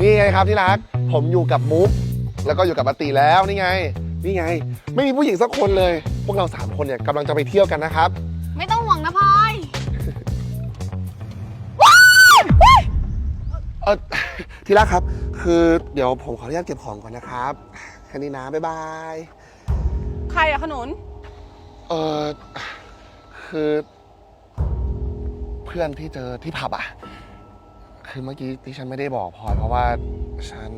นี่ไงครับที่รัก ผมอยู่กับมุก แล้วก็อยู่กับอาติแล้วนี่ไง นี่ไง ไม่มีผู้หญิงสักคนเลย พวกเราสามคนเนี่ยกำลังจะไปเที่ยวกันนะครับ ไม่ต้องห่วงนะพลอยเออที่รักครับ คือเดี๋ยวผมขออนุญาตเก็บของก่อนนะครับแค่นี้นะบ๊ายบายใครอะขนุน เออคือ เพื่อนที่เจอที่ผับอะ คือเมื่อกี้ที่ฉันไม่ได้บอกพลอยเพราะว่าฉัน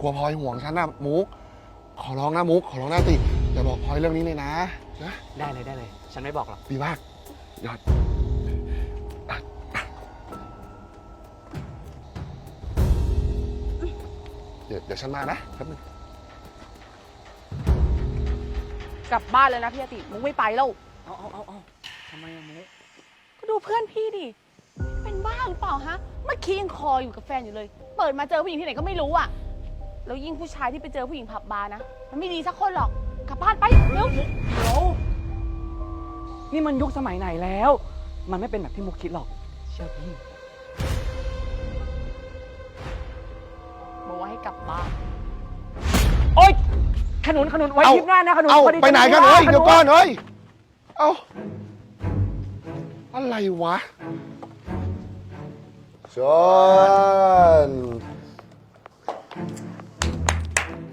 กลัวพลอยห่วงฉันนะมุก ขอร้องนะมุก ขอร้องนะติอย่าบอกพลอยเรื่องนี้เลยนะนะได้เลยได้เลย ฉันไม่บอกหรอก ดีมากยอดเดี๋ยวเดี๋ยวฉันมานะแป๊บนึงกลับบ้านเลยนะพี่อาติ มุกไม่ไปแล้ว เอาเอาเอาเอาทำไมอะมุกก็ดูเพื่อนพี่ดิเป็น บ้าหรือเปล่าฮะ เมื่อกี้ยังคออยู่กับแฟนอยู่เลย เปิดมาเจอผู้หญิงที่ไหนก็ไม่รู้อะแล้วยิ่งผู้ชายที่ไปเจอผู้หญิงผับบาร์นะ มันไม่ดีสักคนหรอก กลับบ้านไปเร็วเดี๋ยวนี่มันยุคสมัยไหนแล้ว มันไม่เป็นแบบที่มุกคิดหรอก เชื่อพี่ บอกว่าให้กลับบ้าน โอ๊ย ขนุนขนุนไว้เอ้าคลิปหน้านะขนุนเอ้าพอดีไปไหนกันฉัเฮ้ยม่าเดี๋ยวก่อนเฮ้ย เอ้า อะไรวะ ชน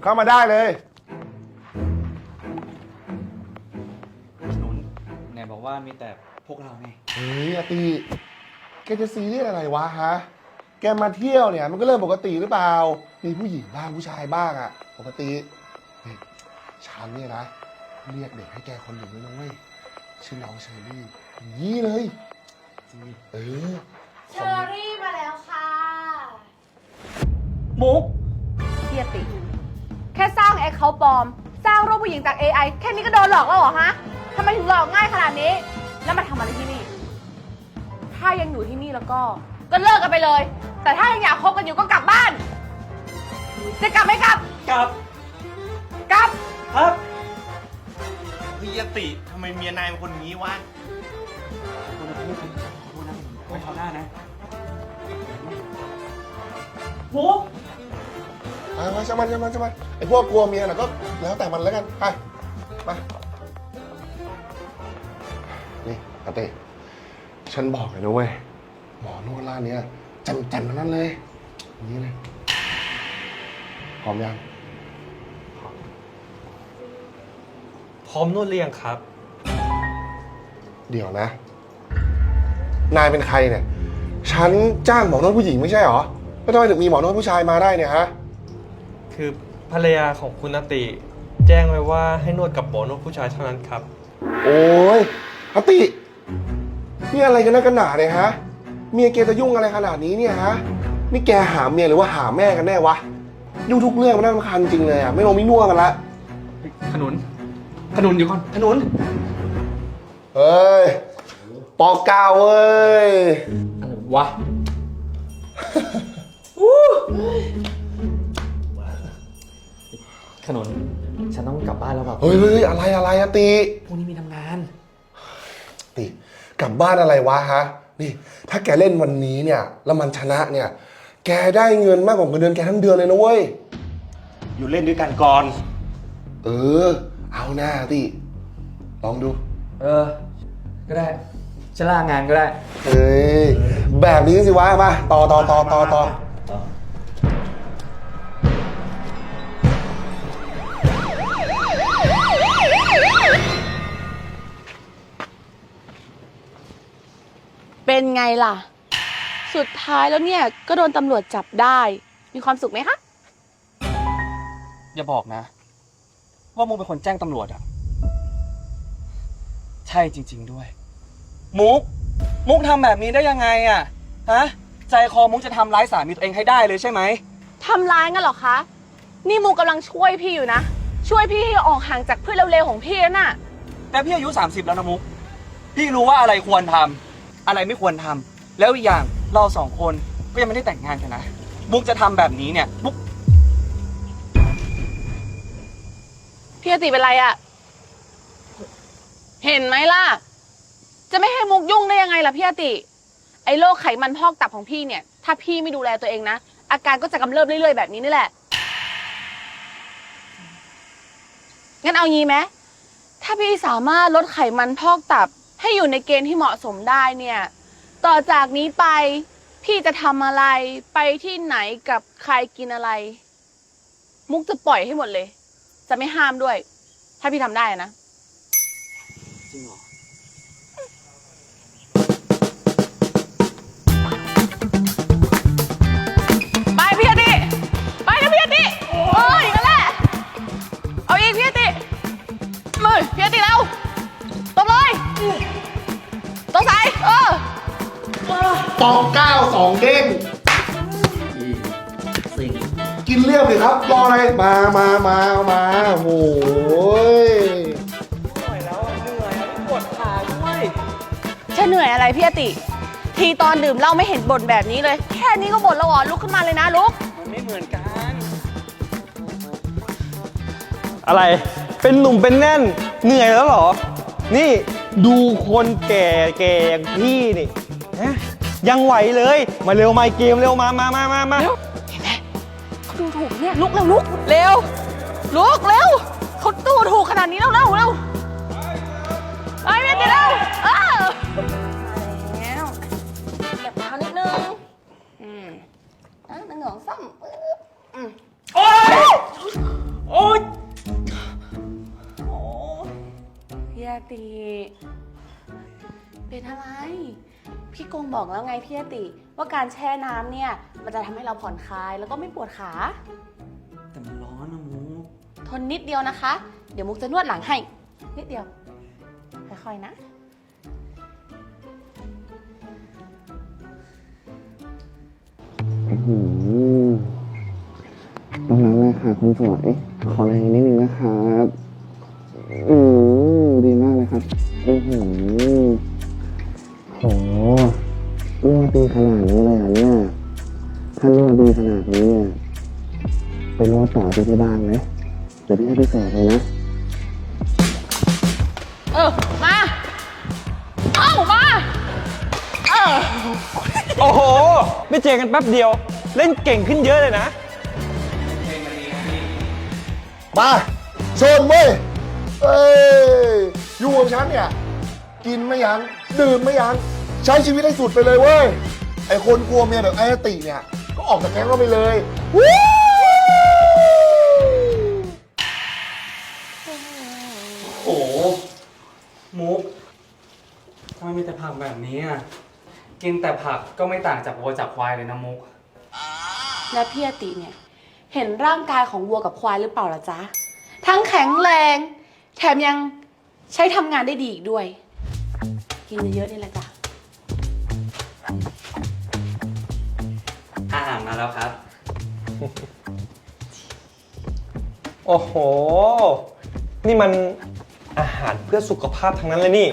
เข้ามาได้เลยขนุนไหนบอกว่ามีแต่พวกเราไง เฮ้ยอาตีแกจะซีเรียสอะไรวะฮะ แกมาเที่ยวเนี่ย มันก็เรื่องปกติหรือเปล่า มีผู้หญิงบ้างผู้ชายบ้างอะปกตินี่ฉันเนี่ยนะ เรียกเด็กให้แกคนหนึ่งเลยนะเว้ยชื่อน้องเชอรี่อย่างนี้เลยเออ เชอรี่มาแล้วค่ะ มุกพี่อาติ แค่สร้างแอคเคาท์ปลอม สร้างรูปผู้หญิงจาก AI แค่นี้ก็โดนหลอกแล้วเหรอฮะทำไมถึงหลอกง่ายขนาดนี้ แล้วมาทำอะไรที่นี่ ถ้ายังอยู่ที่นี่แล้วก็ ก็เลิกกันไปเลย แต่ถ้ายังอยากคบกันอยู่ก็กลับบ้าน จะกลับไม่กลับ กลับ กลับ ครับพี่ยติทำไมเมียนายเป็นคนนี้วะขอโทษนะขอโทษนะขอโทษนะไม่เข้าหน้านะมุก เอาไว้ช่างมันช่างมันช่างมันไอ้พวกกลัวเมียน่ะก็แล้วแต่มันแล้วกัน ไปมานี่อาเต้ฉันบอกเลยนะเว้ย หมอนวดร้านเนี้ยจำจำทั้งนั้นเลยอย่างนี้เลยพร้อมยัง พร้อมนวดเรียงครับ เดี๋ยวนะ นายเป็นใครเนี่ย ฉันจ้างหมอนวดผู้หญิงไม่ใช่เหรอ แล้วทำไมถึงมีหมอนวดผู้ชายมาได้เนี่ยฮะ คือภรรยาของคุณนติ แจ้งไว้ว่าให้นวดกับหมอนวดผู้ชายเท่านั้นครับ โอ้ยอตินี่อะไรกันนักกันหนาเนี่ยฮะ เมียแกจะยุ่งอะไรขนาดนี้เนี่ยฮะ นี่แกหาเมียหรือว่าหาแม่กันแน่วะ ยุ่งทุกเรื่องมันน่ารำคาญจริงเลยอะไม่ลงไม่นัวกันละ ขนุน ขนุนอยู่ก่อน ขนุน เฮ้ย ปอกกาวเว้ย อะไรวะ ขนุนฉันต้องกลับบ้านแล้วแบบเฮ้ยเฮ้ยอะไรอะไรอะติพรุ่งนี้มีทำงานติกลับบ้านอะไรวะฮะ นี่ ถ้าแกเล่นวันนี้เนี่ย แล้วมันชนะเนี่ย แกได้เงินมากกว่าเงินเดือนแกทั้งเดือนเลยนะเว้ย อยู่เล่นด้วยกันก่อน เออ เอาหน้าติลองดู เออ ก็ได้ฉันลางานก็ได้ เฮ้ย แบบนี้สิวะมา ต่อต่อต่อต่อต่อ ไงล่ะ สุดท้ายแล้วเนี่ยก็โดนตำรวจจับได้ มีความสุขไหมคะ อย่าบอกนะ ว่ามุกเป็นคนแจ้งตำรวจอะใช่จริง ๆด้วย มุก มุกทำแบบนี้ได้ยังไงอะฮะ ใจคอมุกจะทำร้ายสามีตัวเองให้ได้เลยใช่ไหม ทำร้ายงั้นเหรอคะ นี่มูกำลังช่วยพี่อยู่นะ ช่วยพี่ให้ออกห่างจากเพื่อนเร็วๆของพี่แล้วน่ะ แต่พี่อายุ 30 แล้วนะมุก พี่รู้ว่าอะไรควรทำ อะไรไม่ควรทำแล้วอีกอย่างเราสองคนก็ยังไม่ได้แต่งงานกันนะมุกจะทำแบบนี้เนี่ยมุกพี่อติเป็นไรอะเห็นไหมล่ะ จะไม่ให้มุกยุ่งได้ยังไงล่ะพี่อติ ไอ้โรคไขมันพอกตับของพี่เนี่ย ถ้าพี่ไม่ดูแลตัวเองนะ อาการก็จะกำเริบเรื่อยๆแบบนี้นี่แหละ งั้นเอางี้ไหมถ้าพี่สามารถลดไขมันพอกตับ ให้อยู่ในเกณฑ์ที่เหมาะสมได้เนี่ย ต่อจากนี้ไป พี่จะทำอะไรไปที่ไหนกับใครกินอะไร มุกจะปล่อยให้หมดเลย จะไม่ห้ามด้วย ถ้าพี่ทำได้นะ จริงเหรอ ตองเก้าสองเด้งกินเรียบเลยครับรออะไรมามามามาโอ้ยจะเหนื่อยอะไรพี่อติ ทีตอนดื่มเหล้าไม่เห็นบ่นแบบนี้เลย แค่นี้ก็บ่นแล้วเหรอลุกขึ้นมาเลยนะลุก มันไม่เหมือนกันอะไร เป็นหนุ่มเป็นแน่น เหนื่อยแล้วเหรอ นี่ดูคนแก่แก่อย่างพี่นี่ฮะ ยังไหวเลย มาเร็วมาเกมเร็วมามามามามาเขาดูถูกเนี่ยลุกเร็วลุกเร็วลุกเร็วเขาดูถูกขนาดนี้แล้วเร็วเร็วไปพี่อติเร็วเออแล้วเก็บเท้านิดนึงอืมอะหนึ่งสองสามปึ๊บอืมโอ๊ยโอ๊ยพี่อติเป็นอะไร พี่กงบอกแล้วไงพี่อติ ว่าการแช่น้ำเนี่ย มันจะทำให้เราผ่อนคลายแล้วก็ไม่ปวดขา แต่มันร้อนนะมูทนนิดเดียวนะคะ เดี๋ยวมุกจะนวดหลังให้ นิดเดียว ค่อยๆนะอืมตรงนั้นเลยค่ะคุณสวยขอแรงนิดนึงนะครับ อืมดีมากเลยครับอือหือ โหนวดดีขนาดนี้เลยเหรอเนี่ยถ้านวดดีขนาดนี้เนี่ยไปนวดต่อที่ที่บ้านไหมเดี๋ยวพี่ให้พิเศษเลยนะเออ มา เอ้า มา เออ โอ้โห ไม่เจอกันแป๊บเดียว เล่นเก่งขึ้นเยอะเลยนะ มาเชิญเว้ยเอ้ยอยู่กับฉันเนี่ย กินไม่ยัง้งดื่มไม่ยัง้งใช้ชีวิตให้สุดไปเลยเว้ยไอคนกลัวเมียแบบไอ้ติเนี่ยก็ออกจากแก๊งเราไปเลยวู้โอ้โหมุกทำไมมีแต่ผักแบบนี้อะกินแต่ผักก็ไม่ต่างจากวัวจากควายเลยนะมุก แล้วพี่อติเนี่ย เห็นร่างกายของวัวกับควายหรือเปล่าล่ะจ๊ะ ทั้งแข็งแรง แถมยังใช้ทำงานได้ดีอีกด้วย กินเยอะๆนี่แหละจ้ะอาหารมาแล้วครับ โอ้โห นี่มันอาหารเพื่อสุขภาพทั้งนั้นเลยนี่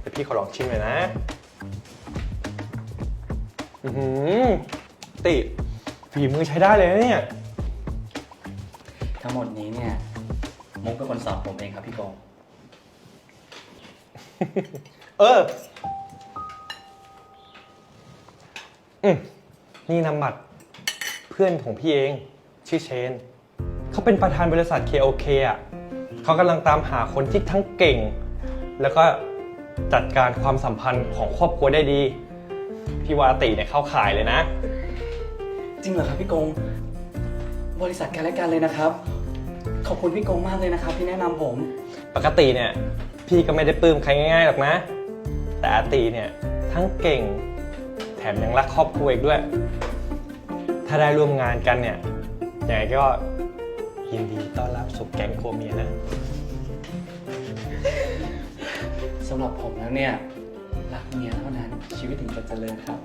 เดี๋ยวพี่ขอลองชิมหน่อยนะ อือหือติฝีมือใช้ได้เลยนะเนี่ย ทั้งหมดนี้เนี่ย มุกเป็นคนสอนผมเองครับพี่กงเอออืมนี่นำบัตรเพื่อนของพี่เอง ชื่อเชน เขาเป็นประธานบริษัท KOK อะเขากำลังตามหาคนที่ทั้งเก่ง แล้วก็จัดการความสัมพันธ์ของครอบครัวได้ดี พี่วาติเนี่ยเข้าขายเลยนะ จริงเหรอครับพี่กง บริษัทกันและกันเลยนะครับ ขอบคุณพี่กงมากเลยนะครับที่แนะนำผม ปกติเนี่ย พี่ก็ไม่ได้ปลื้มใครง่ายๆหรอกนะ แต่อาตีเนี่ยทั้งเก่งแถมยังรักครอบครัวอีกด้วย ถ้าได้ร่วมงานกันเนี่ยยังไงก็ยินดีต้อนรับสู่แก๊งโครัวเมียนะสำหรับผมแล้วเนี่ยรักเมียเท่านั้นชีวิตถึงจะเจริญครับ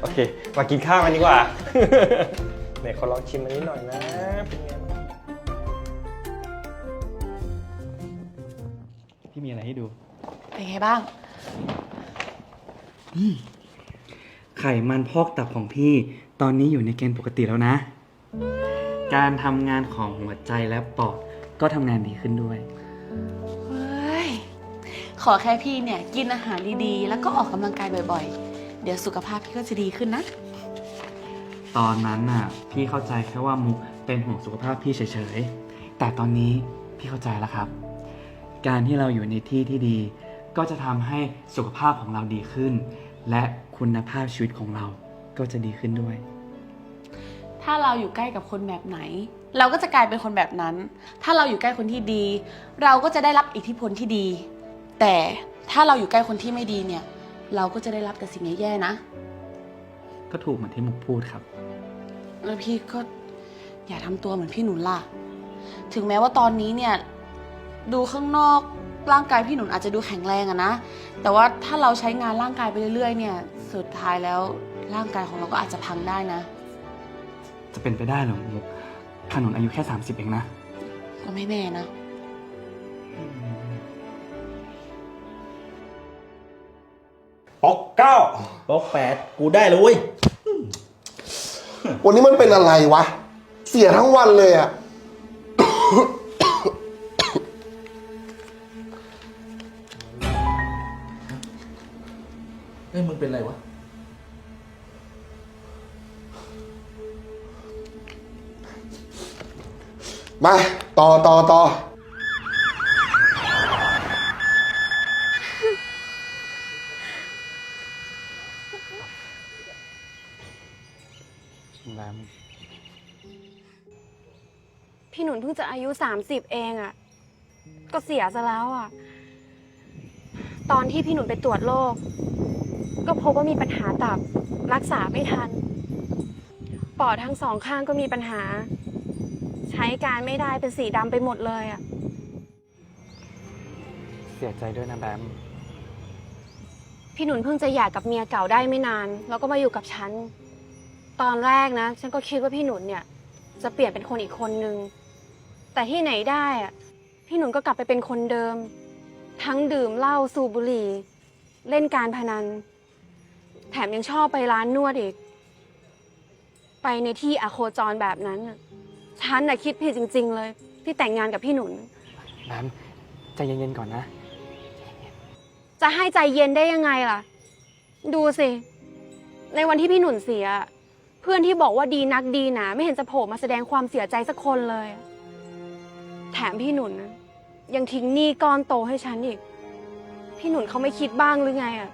โอเค มากินข้าวกันดีกว่าไหนขอลองชิมอันนี้หน่อยนะเป็นไง พี่มีอะไรให้ดู เป็นไงบ้าง ไขมันพอกตับของพี่ ตอนนี้อยู่ในเกณฑ์ปกติแล้วนะ การทำงานของหัวใจและปอดก็ทำงานดีขึ้นด้วย เฮ้ย ขอแค่พี่เนี่ย กินอาหารดีๆ แล้วก็ออกกำลังกายบ่อยๆ เดี๋ยวสุขภาพพี่ก็จะดีขึ้นนะคตอนนั้นน่ะ พี่เข้าใจแค่ว่ามุกเป็นห่วงสุขภาพพี่เฉยๆ แต่ตอนนี้พี่เข้าใจแล้วครับ การที่เราอยู่ในที่ที่ดี ก็จะทำให้สุขภาพของเราดีขึ้น และคุณภาพชีวิตของเราก็จะดีขึ้นด้วย ถ้าเราอยู่ใกล้กับคนแบบไหน เราก็จะกลายเป็นคนแบบนั้น ถ้าเราอยู่ใกล้คนที่ดี เราก็จะได้รับอิทธิพลที่ดี แต่ถ้าเราอยู่ใกล้คนที่ไม่ดีเนี่ย เราก็จะได้รับแต่สิ่งแย่ๆนะ ก็ถูกเหมือนที่มุกพูดครับ แล้วพี่ก็อย่าทำตัวเหมือนพี่หนุนล่ะ ถึงแม้ว่าตอนนี้เนี่ย ดูข้างนอกร่างกายพี่หนุนอาจจะดูแข็งแรงอะนะ แต่ว่าถ้าเราใช้งานร่างกายไปเรื่อยๆ เนี่ย สุดท้ายแล้วร่างกายของเราก็อาจจะพังได้นะ จะเป็นไปได้เหรอมุกขนุนอายุแค่ 30 เองนะ ก็ไม่แน่นะป๊อกเก้าป๊อกแปดกูได้เลยเว้ยวันนี้มันเป็นอะไรวะ เสียทั้งวันเลยอะ อ้ยมึงเป็นไรวะ มา ต่อต่อต่อพี่หนุนเพิ่งจะอายุ 30 เองอะ่ะ ก็เสียซะแล้วอะ่ะ ตอนที่พี่หนุนไปตรวจโรคก็พบว่ามีปัญหาตับรักษาไม่ทัน ปอดทั้งสองข้างก็มีปัญหา ใช้การไม่ได้เป็นสีดำไปหมดเลยอะเสียใจด้วยนะแบม พี่หนุนเพิ่งจะหย่ากับเมียเก่าได้ไม่นาน แล้วก็มาอยู่กับฉัน ตอนแรกนะ ฉันก็คิดว่าพี่หนุนเนี่ย จะเปลี่ยนเป็นคนอีกคนนึง แต่ที่ไหนได้อะพี่หนุนก็กลับไปเป็นคนเดิม ทั้งดื่มเหล้าสูบบุหรี่ เล่นการพนัน แถมยังชอบไปร้านนวดอีก ไปในที่อโคจรแบบนั้นน่ะฉันน่ะคิดผิดจริง ๆ เลย ที่แต่งงานกับพี่หนุน แบมใจเย็นๆก่อนนะ จะให้ใจเย็นได้ยังไงล่ะ ดูสิ ในวันที่พี่หนุนเสีย เพื่อนที่บอกว่าดีนักดีหนาไม่เห็นจะโผล่มาแสดงความเสียใจสักคนเลย แถมพี่หนุนนะ ยังทิ้งหนี้ก้อนโตให้ฉันอีก พี่หนุนเขาไม่คิดบ้างหรือไงอะ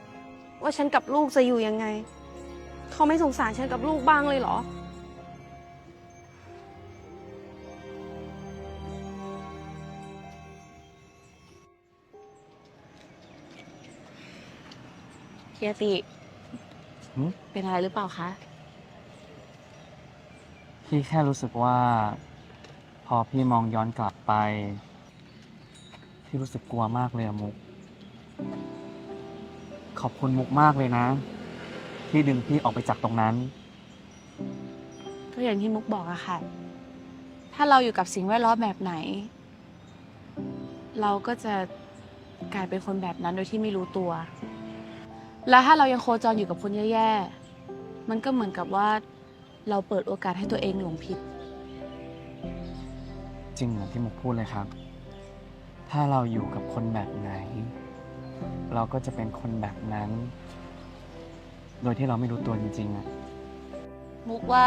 ว่าฉันกับลูกจะอยู่ยังไง เขาไม่สงสารฉันกับลูกบ้างเลยเหรอเคียติ หืม เป็นอะไรหรือเปล่าคะ พี่แค่รู้สึกว่า พอพี่มองย้อนกลับไป พี่รู้สึกกลัวมากเลยอะมุก ขอบคุณมุกมากเลยนะ ที่ดึงพี่ออกไปจากตรงนั้น ก็อย่างที่มุกบอกอะค่ะ ถ้าเราอยู่กับสิ่งแวดล้อมแบบไหน เราก็จะกลายเป็นคนแบบนั้นโดยที่ไม่รู้ตัว แล้วถ้าเรายังโคจรอยู่กับคนแย่ๆ มันก็เหมือนกับว่าเราเปิดโอกาสให้ตัวเองหลงผิด จริงเหมือนที่มุกพูดเลยครับ ถ้าเราอยู่กับคนแบบไหน เราก็จะเป็นคนแบบนั้น โดยที่เราไม่รู้ตัวจริงๆอะมุกว่า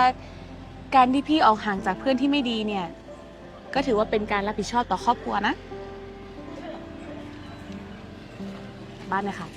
การที่พี่ออกห่างจากเพื่อนที่ไม่ดีเนี่ย ก็ถือว่าเป็นการรับผิดชอบต่อครอบครัวนะ บ้านนะคะ